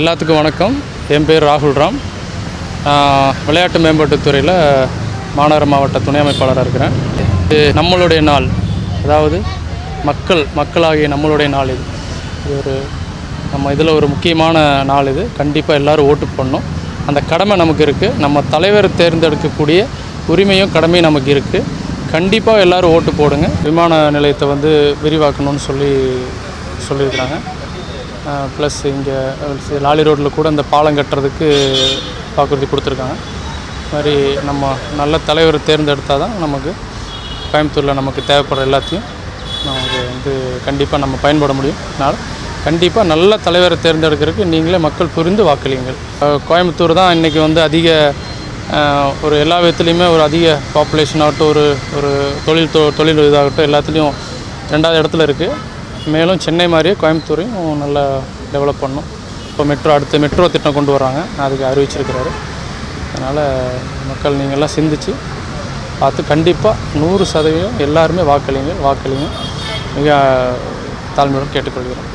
எல்லாத்துக்கும் வணக்கம். என் பேர் ராகுல் ராம். விளையாட்டு மேம்பாட்டுத் துறையில் மாநகர மாவட்ட துணை அமைப்பாளராக இருக்கிறேன். இது நம்மளுடைய நாள். அதாவது மக்கள் மக்களாகிய நம்மளுடைய நாள் இது. இது ஒரு நம்ம இதில் ஒரு முக்கியமான நாள் இது. கண்டிப்பாக எல்லோரும் ஓட்டு போடணும். அந்த கடமை நமக்கு இருக்குது நம்ம தலைவர் தேர்ந்தெடுக்கக்கூடிய உரிமையும் கடமையும் நமக்கு இருக்குது கண்டிப்பாக எல்லோரும் ஓட்டு போடுங்க. விமான நிலையத்தை வந்து விரிவாக்கணும்னு சொல்லி சொல்லியிருக்கிறாங்க. ப்ளஸ் இங்கே லாலி ரோட்டில் கூட இந்த பாலம் கட்டுறதுக்கு வாக்குறுதி கொடுத்துருக்காங்க. இது மாதிரி நம்ம நல்ல தலைவர் தேர்ந்தெடுத்தால் தான் நமக்கு கோயம்புத்தூரில் நமக்கு தேவைப்படுற எல்லாத்தையும் நமக்கு வந்து கண்டிப்பாக நம்ம பயன்பட முடியும். அதனால் கண்டிப்பாக நல்ல தலைவரை தேர்ந்தெடுக்கிறதுக்கு நீங்களே மக்கள் புரிந்து வாக்களியுங்கள். கோயம்புத்தூர் தான் இன்றைக்கி வந்து அதிக ஒரு எல்லா விதத்துலேயுமே ஒரு அதிக பாப்புலேஷன் ஆகட்டும் ஒரு ஒரு தொழில் தொ தொழில் இதாகட்டும் எல்லாத்துலேயும் ரெண்டாவது இடத்துல இருக்குது மேலும் சென்னை மாதிரியே கோயம்புத்தூரையும் நல்லா டெவலப் பண்ணும். இப்போ மெட்ரோ அடுத்து மெட்ரோ திட்டம் கொண்டு வராங்க. அதுக்கு அறிவிச்சிருக்கிறாரு. அதனால் மக்கள் நீங்கள்லாம் சிந்திச்சு பார்த்து கண்டிப்பாக நூறு சதவீதம் எல்லாருமே வாக்களிங்க வாக்களிங்க. மிக தாழ்மையுடன் கேட்டுக்கொள்கிறோம்.